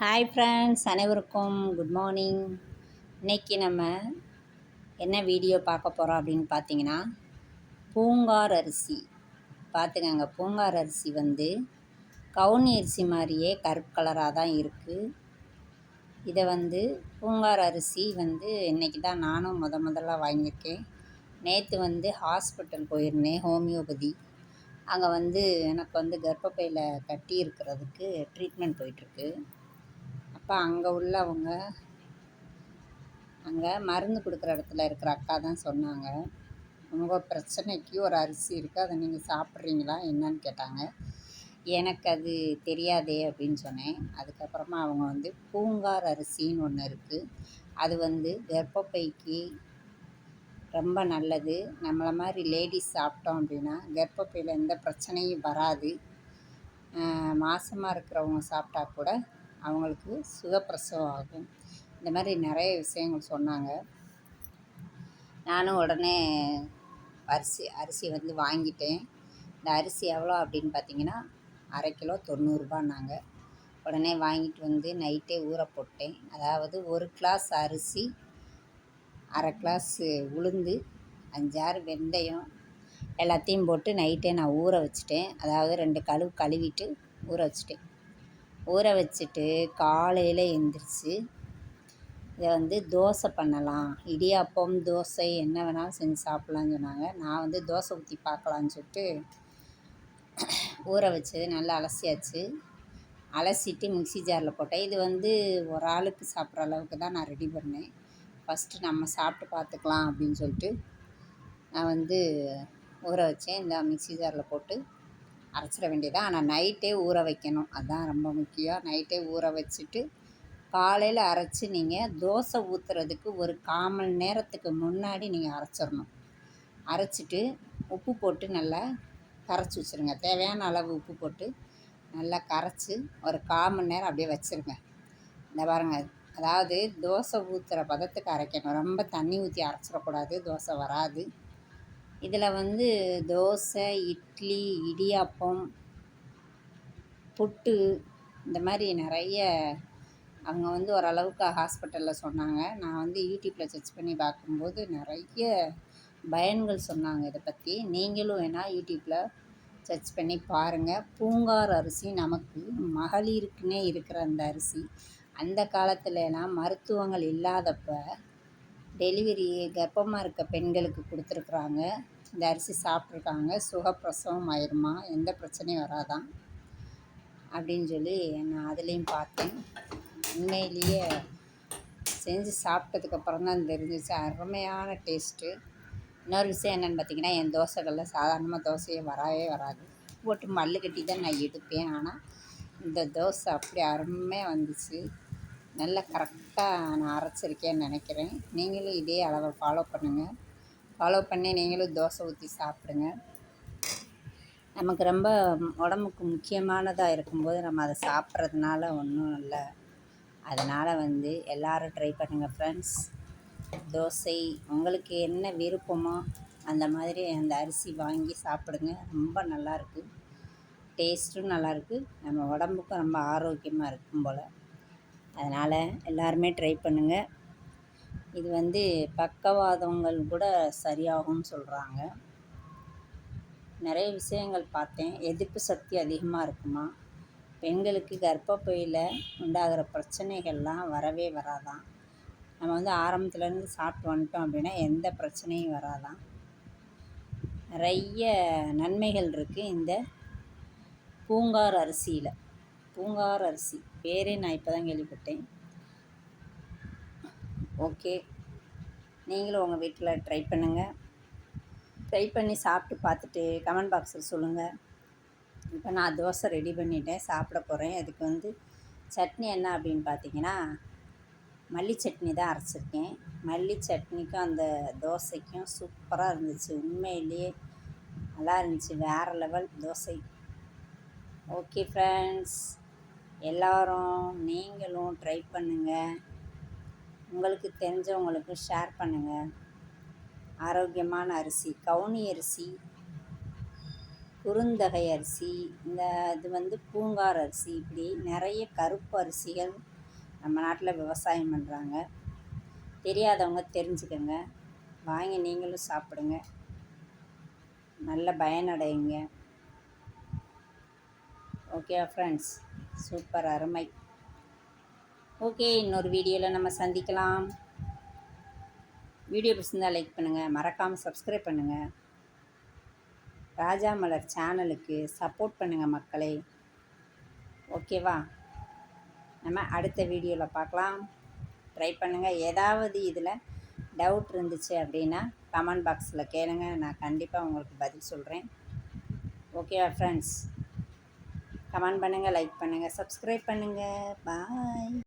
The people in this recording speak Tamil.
ஹாய் ஃப்ரெண்ட்ஸ் அனைவருக்கும் குட் மார்னிங் இன்றைக்கி நம்ம என்ன வீடியோ பார்க்க போகிறோம் அப்படின்னு பார்த்தீங்கன்னா பூங்கார் அரிசி. பார்த்துக்கங்க பூங்கார் அரிசி வந்து கவுனி அரிசி மாதிரியே கருப்பு கலராக தான் இருக்குது இதை வந்து பூங்கார் அரிசி வந்து இன்றைக்கி தான் நானும் முத முதல்ல வாங்கியிருக்கேன். நேற்று வந்து ஹாஸ்பிட்டல் போயிருந்தேன் ஹோமியோபதி அங்கே வந்து எனக்கு வந்து கர்ப்பப்பையில் கட்டி இருக்கிறதுக்கு ட்ரீட்மெண்ட் போயிட்டுருக்கு அப்போ அங்கே உள்ளவங்க. அங்கே மருந்து கொடுக்குற இடத்துல இருக்கிற அக்கா தான் சொன்னாங்க. உங்கள் பிரச்சனைக்கு ஒரு அரிசி இருக்குது அதை நீங்கள் சாப்பிட்றீங்களா? என்னன்னு கேட்டாங்க. எனக்கு அது தெரியாதே அப்படின்னு சொன்னேன். அதுக்கப்புறமா அவங்க வந்து பூங்கார் அரிசின்னு ஒன்று இருக்குது அது வந்து கர்ப்பப்பைக்கு ரொம்ப நல்லது. நம்மளை மாதிரி லேடிஸ் சாப்பிட்டோம் அப்படின்னா கர்ப்பப்பையில் எந்த பிரச்சனையும் வராது. மாதமாக இருக்கிறவங்க சாப்பிட்டா கூட அவங்களுக்கு சுகப்பிரசவம் ஆகும் இந்த மாதிரி நிறைய விஷயங்கள் சொன்னாங்க. நானும் உடனே அரிசி அரிசி வந்து வாங்கிட்டேன். இந்த அரிசி எவ்வளோ அப்படின்னு பார்த்தீங்கன்னா அரை கிலோ தொண்ணூறுரூபான்னாங்க உடனே வாங்கிட்டு வந்து நைட்டே ஊற போட்டேன். அதாவது ஒரு கிளாஸ் அரிசி அரை கிளாஸு உளுந்து அஞ்சாறு வெந்தயம் எல்லாத்தையும் போட்டு நைட்டே நான் ஊற வச்சுட்டேன். அதாவது ரெண்டு கழுவு கழுவிட்டு ஊற வச்சுட்டேன். ஊற வச்சுட்டு காலையில் எழுந்திரிச்சி இதை வந்து தோசை பண்ணலாம். இடியாப்பம் தோசை என்ன வேணாலும் செஞ்சு சாப்பிட்லான்னு சொன்னாங்க. நான் வந்து தோசை ஊற்றி பார்க்கலான்னு சொல்லிட்டு ஊற வச்சது நல்லா அலசியாச்சு. அலசிட்டு மிக்சி ஜாரில் போட்டேன். இது வந்து ஒரு ஆளுக்கு சாப்பிட்ற அளவுக்கு தான் நான் ரெடி பண்ணேன். ஃபஸ்ட்டு நம்ம சாப்பிட்டு பார்த்துக்கலாம் அப்படின்னு சொல்லிட்டு நான் வந்து ஊற வச்சேன். இந்த மிக்சி ஜாரில் போட்டு அரைச்சிட வேண்டியதான் ஆனால் நைட்டே ஊற வைக்கணும். அதுதான் ரொம்ப முக்கியம். நைட்டே ஊற வச்சுட்டு காலையில் அரைச்சி நீங்கள் தோசை ஊற்றுறதுக்கு ஒரு கால் மணி நேரத்துக்கு முன்னாடி நீங்கள் அரைச்சிடணும். அரைச்சிட்டு உப்பு போட்டு நல்லா கரைச்சி வச்சுருங்க. தேவையான அளவு உப்பு போட்டு நல்லா கரைச்சி ஒரு கால் மணி நேரம் அப்படியே வச்சுருங்க. இந்த பாருங்கள் அதாவது தோசை ஊற்றுற பதத்துக்கு அரைக்கணும். ரொம்ப தண்ணி ஊற்றி அரைச்சிடக்கூடாது. தோசை வராது. இதில் வந்து தோசை இட்லி இடியாப்பம் புட்டு இந்த மாதிரி நிறைய அவங்க வந்து ஓரளவுக்கு ஹாஸ்பிட்டலில் சொன்னாங்க. நான் வந்து யூடியூப்பில் சர்ச் பண்ணி பார்க்கும்போது நிறைய பயன்கள் சொன்னாங்க இதை பற்றி. நீங்களும் வேணால் யூடியூப்பில் சர்ச் பண்ணி பாருங்கள் பூங்கார் அரிசி நமக்கு மகளிருக்குன்னே இருக்கிற அந்த அரிசி. அந்த காலத்துலலாம் மருத்துவங்கள் இல்லாதப்போ டெலிவரி கர்ப்பமாக இருக்க பெண்களுக்கு கொடுத்துருக்குறாங்க. இந்த அரிசி சாப்பிட்ருக்காங்க. சுகப்பிரசவம் ஆயிருமா? எந்த பிரச்சனையும் வராதான் அப்படின்னு சொல்லி நான் அதுலேயும் பார்த்தேன். உண்மையிலேயே செஞ்சு சாப்பிட்டதுக்கப்புறம் தான் தெரிஞ்சிச்சு. அருமையான டேஸ்ட்டு. இன்னொரு விஷயம் என்னென்னு பார்த்தீங்கன்னா என் தோசைகளில் சாதாரணமாக தோசையே வரவே வராது. போட்டு மல்லு கட்டி தான் நான் எடுப்பேன். ஆனால் இந்த தோசை அப்படி அருமையாக வந்துச்சு. நல்லா கரெக்டாக நான் அரைச்சிருக்கேன்னு நினைக்கிறேன். நீங்களும் இதே அளவை ஃபாலோ பண்ணுங்கள் ஃபாலோ பண்ணி நீங்களும் தோசை ஊற்றி சாப்பிடுங்க. நமக்கு ரொம்ப உடம்புக்கு முக்கியமானதாக இருக்கும்போது நம்ம அதை சாப்பிட்றதுனால ஒன்றும் இல்லை. அதனால் வந்து எல்லோரும் ட்ரை பண்ணுங்கள் ஃப்ரெண்ட்ஸ் தோசை உங்களுக்கு என்ன விருப்பமோ அந்த மாதிரி அந்த அரிசி வாங்கி சாப்பிடுங்க. ரொம்ப நல்லாயிருக்கு டேஸ்ட்டும் நல்லாயிருக்கு நம்ம உடம்புக்கும் ரொம்ப ஆரோக்கியமாக இருக்கும் போல். அதனால் எல்லாருமே ட்ரை பண்ணுங்கள் இது வந்து பக்கவாதங்கள் கூட சரியாகும்னு சொல்கிறாங்க நிறைய விஷயங்கள் பார்த்தேன். எதிர்ப்பு சக்தி அதிகமாக இருக்குமா? பெண்களுக்கு கர்ப்பப்பையில் உண்டாகிற பிரச்சனைகள்லாம் வரவே வராதாம். நம்ம வந்து ஆரம்பத்துலேருந்து சாப்பிட்டு வந்துட்டோம் அப்படின்னா எந்த பிரச்சனையும் வராதாம். நிறைய நன்மைகள் இருக்குது இந்த பூங்கார் அரிசியில். பூங்கார் அரிசி. பேரே நான் இப்போ தான் கேள்விப்பட்டேன். ஓகே நீங்களும் உங்கள் வீட்டில் ட்ரை பண்ணுங்கள் ட்ரை பண்ணி சாப்பிட்டு பார்த்துட்டு கமெண்ட் பாக்ஸில் சொல்லுங்கள் இப்போ நான் தோசை ரெடி பண்ணிட்டேன் சாப்பிட போகிறேன் அதுக்கு வந்து சட்னி என்ன அப்படின்னு பார்த்தீங்கன்னா மல்லி சட்னி தான் அரைச்சிருக்கேன். மல்லி சட்னிக்கும் அந்த தோசைக்கும் சூப்பராக இருந்துச்சு. உண்மையிலேயே நல்லா இருந்துச்சு. வேறு லெவல் தோசை. ஓகே ஃப்ரெண்ட்ஸ் எல்லோரும் நீங்களும் ட்ரை பண்ணுங்கள் உங்களுக்கு தெரிஞ்சவங்களுக்கு ஷேர் பண்ணுங்கள் ஆரோக்கியமான அரிசி கவுனி அரிசி குறுந்தகை அரிசி இந்த இது வந்து பூங்கார் அரிசி இப்படி நிறைய கருப்பு அரிசிகள் நம்ம நாட்டில் விவசாயம் பண்ணுறாங்க தெரியாதவங்க தெரிஞ்சுக்கோங்க. வாங்கி நீங்களும் சாப்பிடுங்க. நல்ல பயனடையுங்க. ஓகே ஃப்ரெண்ட்ஸ் சூப்பர் அருமை. ஓகே இன்னொரு வீடியோவில் நம்ம சந்திக்கலாம். வீடியோ பிடிச்சிருந்தால் லைக் பண்ணுங்கள் மறக்காமல் சப்ஸ்கிரைப் பண்ணுங்கள் ராஜா மலர் சேனலுக்கு சப்போர்ட் பண்ணுங்கள் மக்களே. ஓகேவா? நம்ம அடுத்த வீடியோவில் பார்க்கலாம் ட்ரை பண்ணுங்கள் ஏதாவது இதில் டவுட் இருந்துச்சு அப்படின்னா கமெண்ட் பாக்ஸில் கேளுங்க. நான் கண்டிப்பாக உங்களுக்கு பதில் சொல்கிறேன் ஓகேவா ஃப்ரெண்ட்ஸ் கமெண்ட் பண்ணுங்கள் லைக் பண்ணுங்கள் சப்ஸ்கிரைப் பண்ணுங்கள் பாய்